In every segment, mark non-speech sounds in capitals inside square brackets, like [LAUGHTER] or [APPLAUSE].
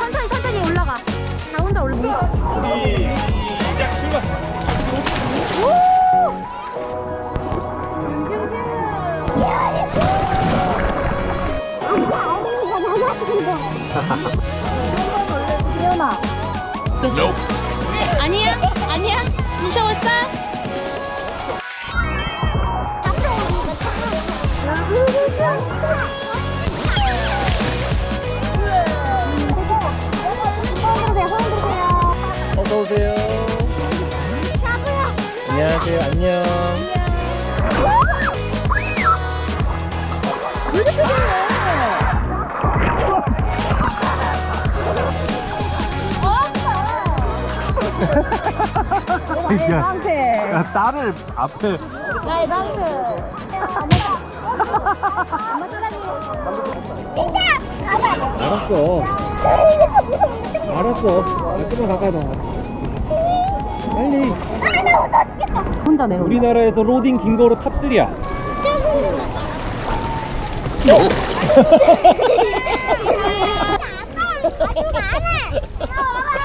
천천히 천천히 올라가. 나 혼자 올라. 우리 시작 출발 아니야 아니야 무서웠어? 안녕하세요 안녕. 야, 야 딸을 앞에. 나의 방금. 알았어. 알았어 조금만 가까이 봐 빨리 혼자 내려. 우리나라에서 로딩 긴 거로 탑3야 [LAUGHS]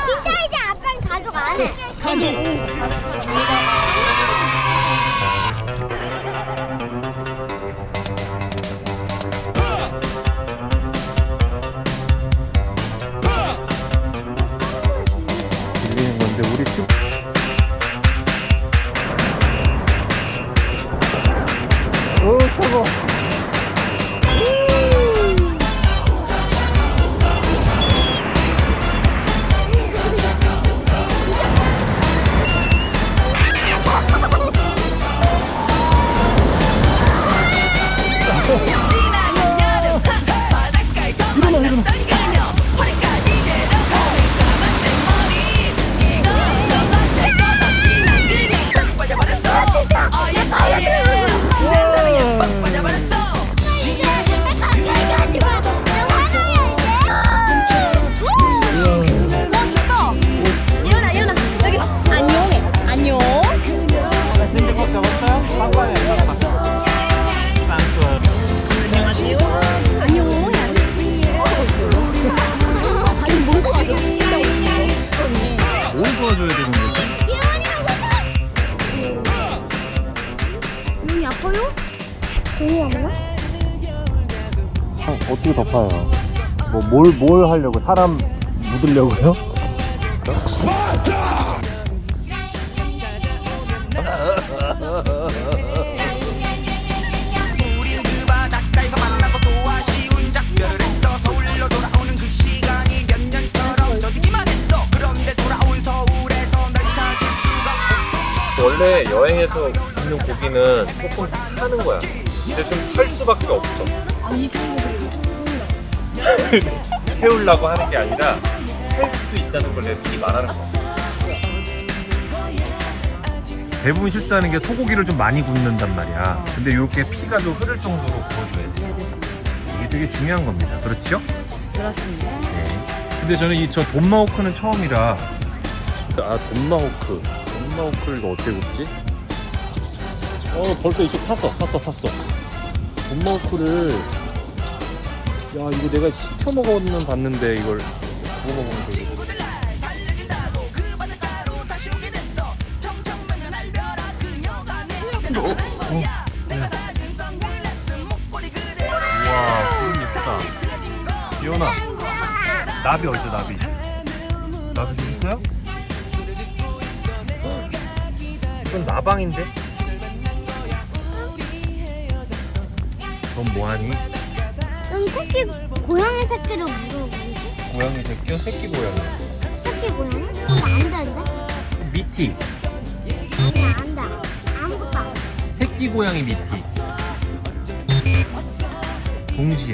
진짜 이제 아빠는 가족 안 해. 들리 어떻게 덮어요? 뭐, 뭘, 뭘 하려고? 사람 묻으려고요? 원래 여행에서 있는 고기는 조금 타는 거야. 근데 좀 탈 수밖에 없어. 태우려고 하는 게 아니라 탈 수도 있다는 걸 내가 미리 말하는 거야. 대부분 실수하는 게 소고기를 좀 많이 굽는단 말이야. 근데 이렇게 피가 좀 흐를 정도로 구워줘야 돼. 이게 되게 중요한 겁니다. 그렇죠? 그렇습니다. 네. 근데 저는 이 저 돈마호크는 처음이라. 아 돈마호크. 돈마호크를 이거 어떻게 굽지? 어 벌써 이쪽 탔어 탔어 탔어 돈마호크를 야 이거 내가 시켜 먹어는 봤는데 이걸 구워 거야 목걸이 그래 우와 그림 예쁘다 기현아 나비 어디서 나비 나비 좀 있어요? 이건 나방인데? 넌 뭐하니? 응, 새끼 고양이 새끼를 물어보지? 고양이 새끼야? 새끼 고양이 새끼 고양이? 안 된대? 미티 아니 안 돼. 아무것도 안 돼. 새끼 고양이 미티 동시에